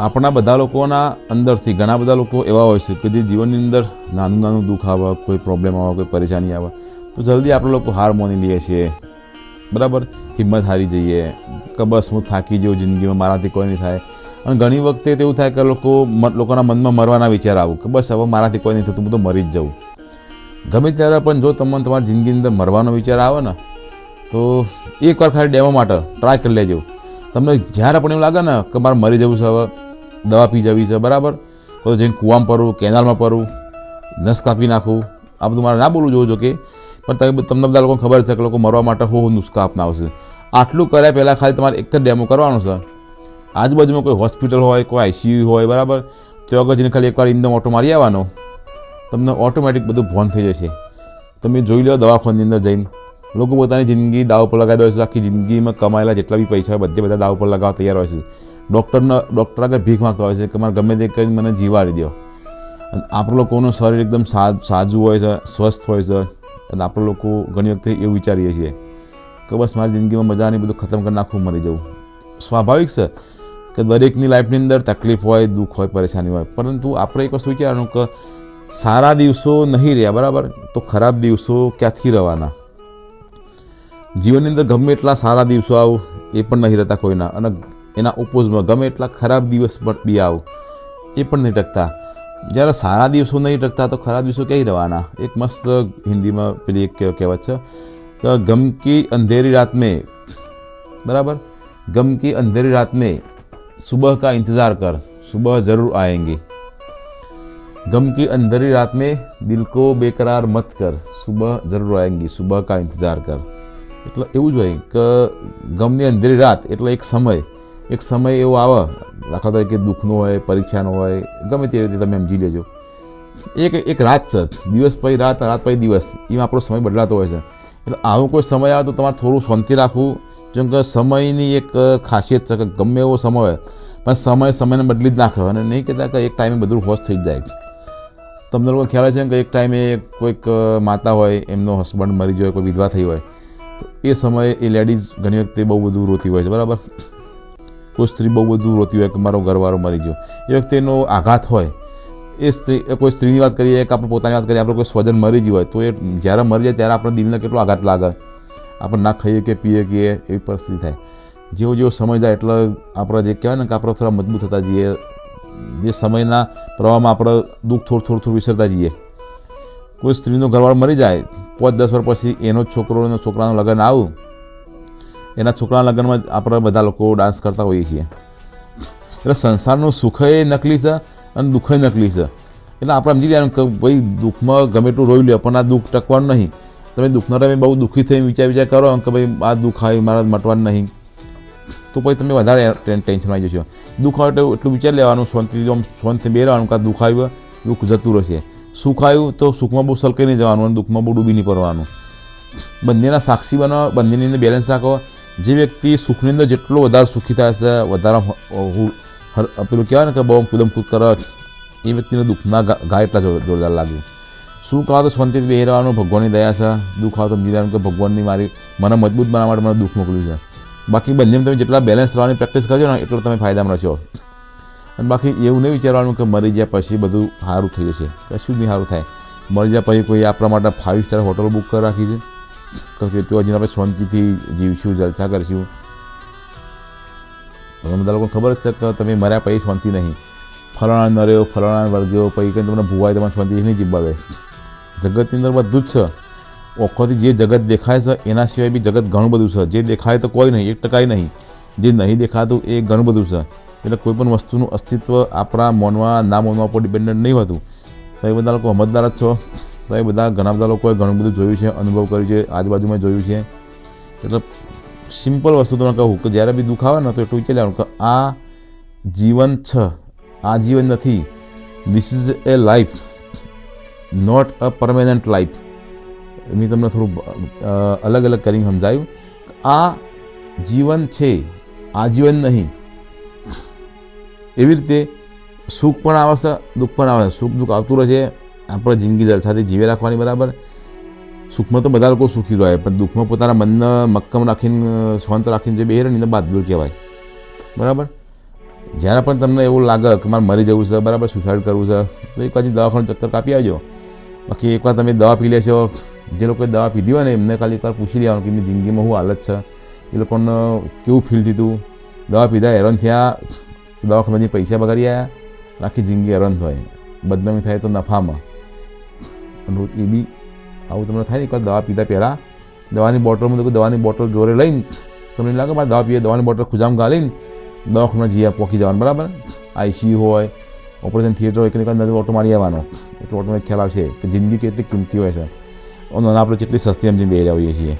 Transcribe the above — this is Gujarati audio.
આપણા બધા લોકોના અંદરથી, ઘણા બધા લોકો એવા હોય છે કે જે જીવનની અંદર નાનું નાનું દુઃખ આવે, કોઈ પ્રોબ્લેમ આવે, કોઈ પરેશાની આવે, તો જલ્દી આપણે લોકો હાર માની લઈએ છીએ. બરાબર? હિંમત હારી જઈએ. કે બસ હું થાકી જાઉં જિંદગીમાં, મારાથી કોઈ નહીં થાય. અને ઘણી વખતે તેવું થાય કે લોકો લોકોના મનમાં મરવાના વિચાર આવું કે બસ હવે મારાથી કોઈ નહીં થતું, હું તો મરી જ જાઉં. ગમે ત્યારે પણ જો તમને તમારી જિંદગીની અંદર મરવાનો વિચાર આવે ને, તો એકવાર ખાલી ડેમો માટે ટ્રાય કરી લેજો. તમને જ્યારે પણ એવું લાગે ને કે મારે મરી જવું છે હવે દવા પી જવી છે, બરાબર? કોઈ જઈને કૂવામાં પડવું કેનાલમાં પડવું નસ કાપી નાખવું આ બધું મારે ના બોલવું જોવું જો કે પણ તમે તમને બધા લોકોને ખબર છે કે લોકો મરવા માટે હો નુસ્ખા અપનાવશે આટલું કર્યા પહેલાં ખાલી તમારે એક જ ડેમો કરવાનો છે. આજુબાજુમાં કોઈ હોસ્પિટલ હોય, કોઈ આઈસીયુ હોય, બરાબર? તો આગળ જઈને ખાલી એકવાર ઇન્દમ ઓટો મારી આવવાનો. તમને ઓટોમેટિક બધું ભોન થઈ જશે. તમે જોઈ લો દવાખાનાની અંદર જઈને. લોકો પોતાની જિંદગી દાવ પર લગાવી દે છે, આખી જિંદગીમાં કમાયેલા જેટલા બી પૈસા બધે બધા દાવ પર લગાવવા તૈયાર હોય છે. ડૉક્ટરના, ડૉક્ટર આગળ ભીખ માંગતા હોય છે કે મારે ગમે તે કરીને મને જીવાડી દો આપણા લોકોનું શરીર એકદમ સાજું હોય છે, સ્વસ્થ હોય છે. અને આપણે લોકો ઘણી વખતે એવું વિચારીએ છીએ કે બસ મારી જિંદગીમાં મજા નહીં બધું ખતમ કરી નાખવું મરી જવું. સ્વાભાવિક છે કે દરેકની લાઈફની અંદર તકલીફ હોય, દુઃખ હોય, પરેશાની હોય. પરંતુ આપણે એક વસ્તુ વિચારવાનું કે સારા દિવસો નહીં રહ્યા, બરાબર? તો ખરાબ દિવસો ક્યાંથી રહેવાના જીવનની અંદર ગમે એટલા સારા દિવસો આવું એ પણ નહીં રહેતા કોઈના અને એના ઓપોઝમાં ગમે એટલા ખરાબ દિવસ પણ બી આવું એ પણ નહીં ટકતા જ્યારે સારા દિવસો નહીં ટકતા તો ખરાબ દિવસો ક્યાંય રહેવાના એક મસ્ત હિન્દીમાં પેલી એક કહેવ- કહેવત છે કે ગમ કી અંધેરી રાત મેં बराबर गम की अंधेरी रात में सुबह का इंतज़ार कर सुबह ज़रूर आएंगे गम की अंधेरी रात में दिल को बेकरार मत कर सुबह ज़रूर आएंगी सुबह का इंतज़ार कर એટલે એવું જ હોય કે ગમની અંધેરી રાત એટલે એક સમય. એક સમય એવો આવે, દાખલા તરીકે દુઃખનો હોય, પરીક્ષાનો હોય, ગમે તે રીતે તમે સમજી લેજો. એક એક રાત છે, દિવસ પછી રાત રાત પછી દિવસ. એમાં આપણો સમય બદલાતો હોય છે. એટલે આવો કોઈ સમય આવે તો તમારે થોડું શાંતિ રાખવું. જેમ કે સમયની એક ખાસિયત છે કે ગમે એવો સમય હોય, પણ સમય સમયને બદલી જ નાખે અને નહીં કહેતા કે એક ટાઈમે બધું હોશ થઈ જાય. તમને લોકો ખ્યાલ છે કે એક ટાઈમે કોઈક માતા હોય, એમનો હસબન્ડ મરી જાય કોઈ વિધવા થઈ હોય. એ સમયે એ લેડીઝ ઘણી વખતે બહુ બધું રોતી હોય છે, બરાબર? કોઈ સ્ત્રી બહુ બધું રોતી હોય કે મારો ઘરવાળો મરી ગયો. એ વખતે એનો આઘાત હોય. એ સ્ત્રી કોઈ સ્ત્રીની વાત કરીએ કે આપણે પોતાની વાત કરીએ, આપણે કોઈ સ્વજન મરી ગયું હોય, તો એ જ્યારે મરી જાય ત્યારે આપણે દિલને કેટલો આઘાત લાગે? આપણે ના ખાઈએ કે પીએ કે એવી પરિસ્થિતિ થાય. જેવો જેવો સમય જાય એટલે આપણે જે કહેવાય ને કે આપણે થોડા મજબૂત થતા જઈએ. જે સમયના પ્રવાહમાં આપણે દુઃખ થોડું થોડું થોડું વિસરતા જઈએ. કોઈ સ્ત્રીનો ઘરવાળો મરી જાય પાંચ દસ વર્ષ પછી એનો છોકરો એનો છોકરાનું લગ્ન આવું. એના છોકરાના લગ્નમાં આપણે બધા લોકો ડાન્સ કરતા હોઈએ છીએ. એટલે સંસારનું સુખય નકલી છે અને દુઃખય નકલી છે. એટલે આપણે સમજી લેવાનું કે ભાઈ દુઃખમાં ગમે એટલું રોઈ લ્યો, પણ આ દુઃખ ટકવાનું નહીં. તમે દુઃખના ટાઈમે બહુ દુઃખી થઈને વિચાર વિચાર કરો કે ભાઈ આ દુઃખ આવી, મારા મટવાનું નહીં. તો પછી તમે વધારે ટેન્શનમાં ટેન્શન આવી જશો. દુઃખ આવે એટલું વિચાર લેવાનું, શાંતિથી આમ શાંતિથી બે રહેવાનું કે દુઃખ આવ્યું, દુઃખ જતું રહેશે. સુખ આવ્યું તો સુખમાં બહુ સલકાઈ નહીં જવાનું અને દુઃખમાં બહુ ડૂબી નહીં પડવાનું. બંનેના સાક્ષી બનો, બંનેની અંદર બેલેન્સ રાખો. જે વ્યક્તિ સુખની અંદર જેટલો વધારે સુખી થાય છે, વધારે પેલું કહેવાય ને કે બહુ કુદમ કૂદ કરે, એ વ્યક્તિને દુઃખના ગા એટલા જોર- જોરદાર લાગ્યું સુખ આવે તો શાંતિથી બેહી રહેવાનું ભગવાનની દયા છે. દુઃખ આવે તો સમજી કે ભગવાનની મારી, મને મજબૂત બનાવવા માટે મને દુઃખ મોકલ્યું છે બાકી બંને તમે જેટલા બેલેન્સ રહેવાની પ્રેક્ટિસ કરજો ને, એટલો તમે ફાયદામાં રહેશો. અને બાકી એવું નહીં વિચારવાનું કે મરી ગયા પછી બધું સારું થઈ જશે. કશું જ નહીં સારું થાય. મરી ગયા પછી કોઈ આપણા માટે ફાઇવ સ્ટાર હોટલ બુક કરી રાખી છે. કે તો હજી આપણે શાંતિથી જીવશું, જલસા કરીશું. તમને બધા લોકોને ખબર જ છે કે તમે મર્યા પછી શાંતિ નહીં. ફલાણા નર્યો ફલાણા વર્ગ્યો પછી કંઈ તમને ભૂવાય તમારે શાંતિ નહીં જીવવાવે. જગતની અંદર બધું જ છે. ઓખોથી જે જગત દેખાય છે, એના સિવાય બી જગત ઘણું બધું છે. જે દેખાય તો કોઈ નહીં, એક ટકાય નહીં. જે નહીં દેખાતું એ ઘણું બધું છે. એટલે કોઈ પણ વસ્તુનું અસ્તિત્વ આપણા મોનમાં, ના મોનમાં પર ડિપેન્ડન્ટ નહીં હોતું. તો એ બધા લોકો સમજદાર જ છો. તો એ બધા ઘણા બધા લોકોએ ઘણું બધું જોયું છે, અનુભવ કર્યું છે, આજુબાજુમાં જોયું છે. એટલે સિમ્પલ વસ્તુ તમને કહું કે જ્યારે બી દુઃખ ને તો એટલું વિચારી લેવાનું કે આ જીવન છે, આ જીવન નથી. This is a life not a permanent life મેં તમને થોડું અલગ અલગ કરીને સમજાયું આ જીવન છે આજીવન નહીં. એવી રીતે સુખ પણ આવે છે, દુઃખ પણ આવે સુખ દુઃખ આવતું રહે છે, આપણે જિંદગી જલસાથી જીવે રાખવાની બરાબર. સુખમાં તો બધા લોકો સુખી રહે, પણ દુઃખમાં પોતાના મનને મક્કમ રાખીને શાંત રાખીને જે બે રહે એને બહાદુર કહેવાય. બરાબર? જ્યારે પણ તમને એવું લાગે કે મારે મરી જવું છે, બરાબર સુસાઇડ કરવું છે, તો એક પછી દવાખાનું ચક્કર કાપી આવજો. બાકી એકવાર તમે દવા પી લેશો. જે લોકોએ દવા પીધી હોય ને, એમને ખાલી એકવાર પૂછી લેવાનું કે એમની જિંદગીમાં શું હાલત છે? એ લોકોને કેવું ફીલ થયું દવા પીધા, હેરાન થયા? દવાખાનામાં પૈસા બગાડી આખી જિંદગી અરંત થાય. બદનામી થાય તો નફામાં. એ બી આવું તમને થાય ને એકવાર દવા પીતા પહેલાં, દવાની બોટલમાં તો દવાની બોટલ જોડે લઈને તમને લાગે, મારે દવા પીએ, દવાની બોટલ ખુજામ ગાલીને દવાખાના જઈએ, પોકી જવાનું. બરાબર? આઈસીયુ હોય, ઓપરેશન થિયેટર હોય કે નથી ઓટો મારી આવવાનો. એટલે ઓટોમાં ખ્યાલ આવશે કે જિંદગી કેટલી કિંમતી હોય છે. નાના આપણે જેટલી સસ્તી સમજીને બે રહ્યા હોઈએ છીએ.